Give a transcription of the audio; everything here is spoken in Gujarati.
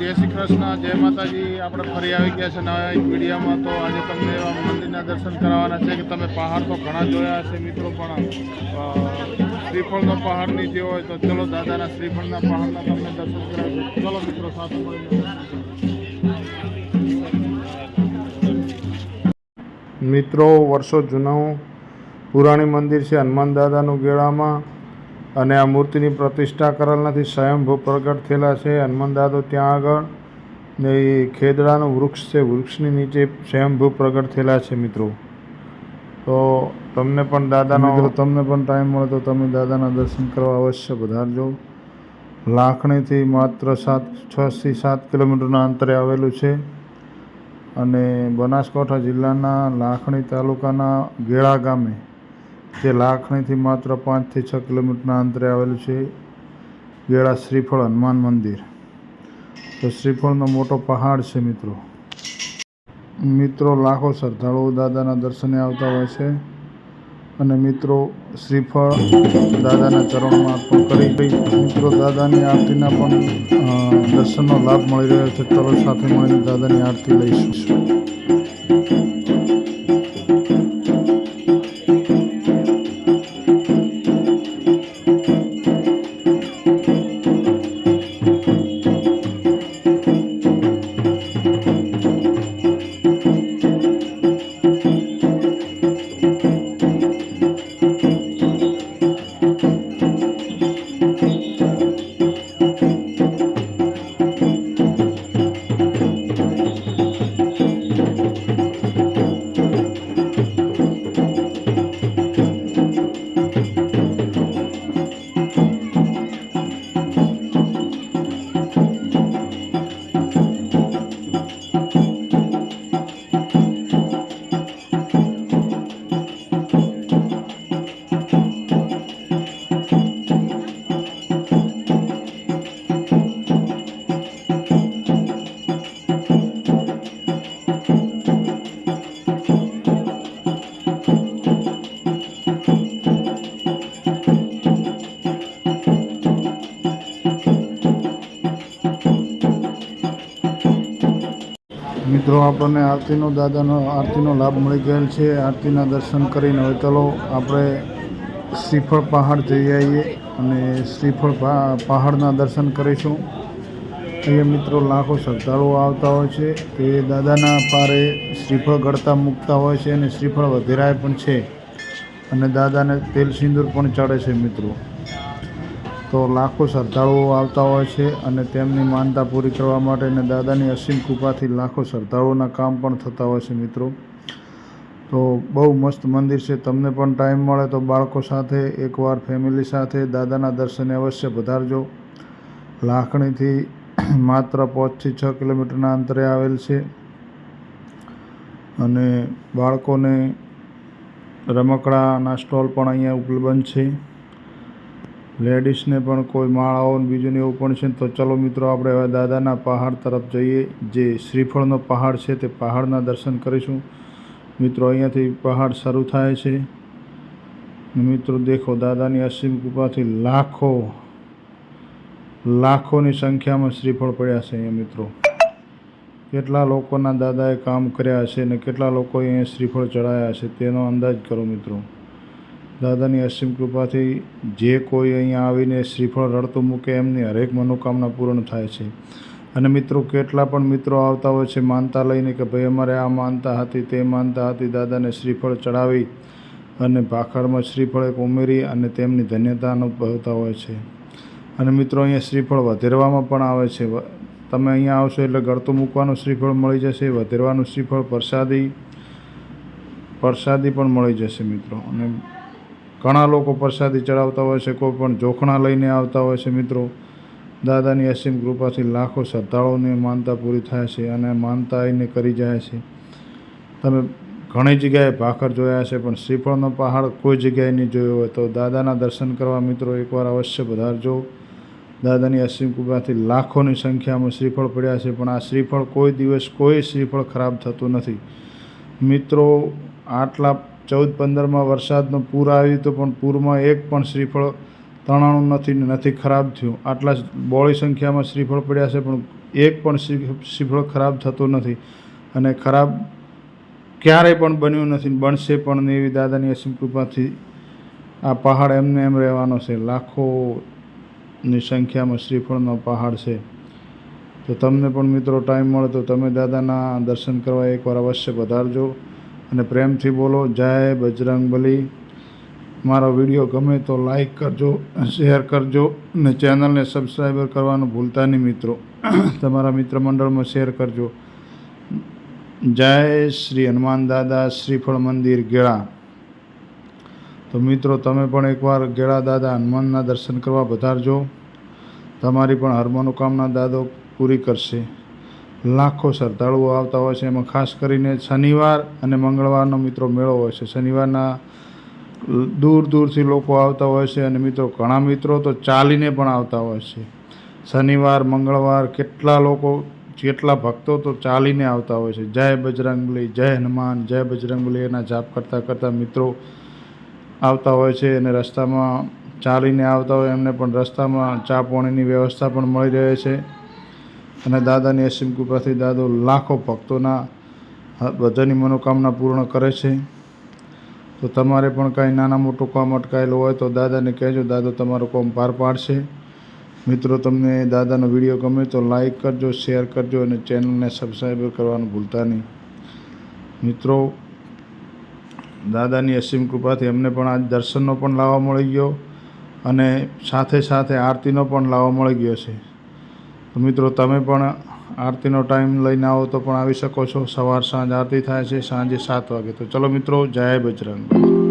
જય શ્રી કૃષ્ણ, જય માતાજી. આપણે ફરી આવી ગયા છે નવા એક વિડીયોમાં. તો આજે તમને એવા મંદિરના દર્શન કરાવવાના છે કે તમે પહાડ તો ઘણા જોયા હશે મિત્રો, પણ શ્રીફળનો પહાડ નીચે હોય તો ચલો દાદાના શ્રીફળના પહાડના તમને દર્શન કરાવીશું ચલો મિત્રો, સાથે મળીને મિત્રો, વર્ષો જૂનું પુરાણી મંદિર છે હનુમાન દાદાનું ગેળામાં. અને આ મૂર્તિની પ્રતિષ્ઠા કરેલ નથી. સ્વયંભૂ પ્રગટ થયેલા છે. હનુમાન દાદો ત્યાં આગળ ને એ ખેદડાનું વૃક્ષ છે. વૃક્ષની નીચે સ્વયંભૂ પ્રગટ થયેલા છે મિત્રો. તો તમને પણ દાદાનો મિત્રો, તમને પણ ટાઈમ મળે તો તમે દાદાના દર્શન કરવા અવશ્ય પધારજો. લાખણીથી માત્ર સાત, છથી સાત કિલોમીટરના અંતરે આવેલું છે. અને બનાસકાંઠા જિલ્લાના લાખણી તાલુકાના ગેળા ગામે જે લાખણીથી માત્ર પાંચથી છ કિલોમીટરના અંતરે આવેલું છે ગેળા શ્રીફળ હનુમાન મંદિર. તો શ્રીફળનો મોટો પહાડ છે મિત્રો. મિત્રો લાખો શ્રદ્ધાળુઓ દાદાના દર્શને આવતા હોય છે અને મિત્રો શ્રીફળ દાદાના ચરણમાં અર્પણ કરી મિત્રો દાદાની આરતીના પણ દર્શનનો લાભ મળી રહ્યો છે. ચલો સાથે મળીને દાદાની આરતી લઈશું. મિત્રો, આપણને આરતીનો દાદાનો, આરતીનો લાભ મળી ગયેલ છે. આરતીના દર્શન કરીને હવે ચલો આપણે શ્રીફળ પહાડ જઈ આવીએ અને શ્રીફળ પહા- પહાડના દર્શન કરીશું. અહીંયા મિત્રો, લાખો શ્રદ્ધાળુઓ આવતા હોય છે. તે દાદાના પારે શ્રીફળ ગળતા મૂકતા હોય છે અને શ્રીફળ વધેરાય પણ છે. અને દાદાને તેલ સિંદૂર પણ ચડે છે મિત્રો. તો લાખો શ્રદ્ધાળુઓ આવતા હોય છે અને તેમની માનતા પૂરી કરવા માટે અને દાદાની અસીમ કૃપાથી લાખો શ્રદ્ધાળુઓના કામ પણ થતા હોય છે મિત્રો. તો બહુ મસ્ત મંદિર છે. તમને પણ ટાઈમ મળે તો બાળકો સાથે, એકવાર ફેમિલી સાથે દાદાના દર્શને અવશ્ય પધારજો. લાખણીથી માત્ર પાંચથી છ કિલોમીટરના અંતરે આવેલ છે. અને બાળકોને રમકડાના સ્ટોલ પણ અહીંયા ઉપલબ્ધ છે. લેડીઝને પણ કોઈ માળાઓ બીજું એવું પણ છે તો ચલો મિત્રો, આપણે હવે દાદાના પહાડ તરફ જઈએ. જે શ્રીફળનો પહાડ છે તે પહાડના દર્શન કરીશું. મિત્રો, અહીંયાથી પહાડ શરૂ થાય છે. મિત્રો, દેખો, દાદાની અસીમ કૃપાથી લાખો, લાખોની સંખ્યામાં શ્રીફળ પડ્યા છે અહીંયા, મિત્રો. કેટલા લોકોના દાદાએ કામ કર્યા હશે અને કેટલા લોકોએ અહીંયા શ્રીફળ ચડાયા હશે, તેનો અંદાજ કરો, મિત્રો. દાદાની અસીમ કૃપાથી જે કોઈ અહીંયા આવીને શ્રીફળ રડતું મૂકે એમની હરેક મનોકામના પૂર્ણ થાય છે. અને મિત્રો, કેટલા પણ મિત્રો આવતા હોય છે માનતા લઈને કે ભાઈ, અમારે આ માનતા હતી, તે માનતા હતી, દાદાને શ્રીફળ ચડાવી અને ભાખરમાં શ્રીફળ એક ઉમેરી અને તેમની ધન્યતા અનુભવતા હોય છે. અને મિત્રો, અહીંયા શ્રીફળ વધેરવામાં પણ આવે છે. તમે અહીંયા આવશો એટલે ગળતું મૂકવાનું શ્રીફળ મળી જશે, વધેરવાનું શ્રીફળ પ્રસાદી પ્રસાદી પણ મળી જશે મિત્રો. અને ઘણા લોકો પ્રસાદી ચડાવતા હોય છે, કોઈ પણ જોખણા લઈને આવતા હોય છે. મિત્રો, દાદાની અસીમ કૃપાથી લાખો શ્રદ્ધાળુઓની માનતા પૂરી થાય છે અને માનતા આવીને કરી જાય છે. તમે ઘણી જગ્યાએ ભાખર જોયા છે પણ શ્રીફળનો પહાડ કોઈ જગ્યાએ નહીં જોયો હોય. તો દાદાના દર્શન કરવા મિત્રો, એકવાર અવશ્ય પધારજો. દાદાની અસીમ કૃપાથી લાખોની સંખ્યામાં શ્રીફળ પડ્યા છે, પણ આ શ્રીફળ કોઈ દિવસ કોઈ શ્રીફળ ખરાબ થતું નથી. મિત્રો, આટલા ચૌદ પંદરમાં વરસાદનું પૂર આવ્યું તો પણ પૂરમાં એક પણ શ્રીફળ તણાણું નથી ને નથી ખરાબ થયું. આટલા બોળી સંખ્યામાં શ્રીફળ પડ્યા છે, પણ એક પણ શ્રી- શ્રીફળ ખરાબ થતું નથી અને ખરાબ ક્યારેય પણ બન્યું નથી બનશે પણ ને એવી દાદાની અસીમ કૃપાથી આ પહાડ એમને એમ રહેવાનો છે. લાખોની સંખ્યામાં શ્રીફળનો પહાડ છે. તો તમને પણ મિત્રો ટાઈમ મળે તો તમે દાદાના દર્શન કરવા એકવાર અવશ્ય પધારજો. અને પ્રેમથી બોલો. જય બજરંગબલી મારો વીડિયો ગમે તો લાઈક કરજો શેર કરજો અને ચેનલને સબસ્ક્રાઈબર કરવાનું ભૂલતા નહીં મિત્રો. તમારા મિત્ર મંડળમાં શેર કરજો. જય શ્રી હનુમાન દાદા શ્રીફળ મંદિર ગેળા. તો મિત્રો, તમે પણ એકવાર ગેળા દાદા હનુમાનના દર્શન કરવા વધારજો તમારી પણ હર મનોકામના દાદો પૂરી કરશે. લાખો શ્રદ્ધાળુઓ આવતા હોય છે. એમાં ખાસ કરીને શનિવાર અને મંગળવારનો મિત્રો મેળો હોય છે. શનિવારના દૂર દૂરથી લોકો આવતા હોય છે અને મિત્રો ઘણા મિત્રો તો ચાલીને પણ આવતા હોય છે. શનિવાર, મંગળવાર કેટલા લોકો, કેટલા ભક્તો તો ચાલીને આવતા હોય છે. જય બજરંગબલી જય હનુમાન, જય બજરંગબલી એના જાપ કરતાં કરતાં મિત્રો આવતા હોય છે અને રસ્તામાં ચાલીને આવતા હોય. એમને પણ રસ્તામાં ચા પાણીની વ્યવસ્થા પણ મળી રહે છે. અને દાદાની અસીમ કૃપાથી દાદો લાખો ભક્તોના બધાની મનોકામના પૂર્ણ કરે છે. તો તમારે પણ કાંઈ નાના મોટું કામ અટકાયેલું હોય તો દાદાને કહેજો, દાદો તમારું કામ પાર પાડશે. મિત્રો, તમને દાદાનો વીડિયો ગમે તો લાઈક કરજો, શેર કરજો અને ચેનલને સબસ્ક્રાઈબ કરવાનું ભૂલતા નહીં. મિત્રો, દાદાની અસીમ કૃપાથી અમને પણ આજ દર્શનનો પણ લાવો મળી ગયો અને સાથે સાથે આરતીનો પણ લાવો મળી ગયો છે. મિત્રો, તમે પણ આરતીનો ટાઈમ લઈને આવો તો પણ આવી શકો છો. સવાર સાંજ આરતી થાય છે, સાંજે સાત વાગે. તો ચલો મિત્રો, જય બજરંગ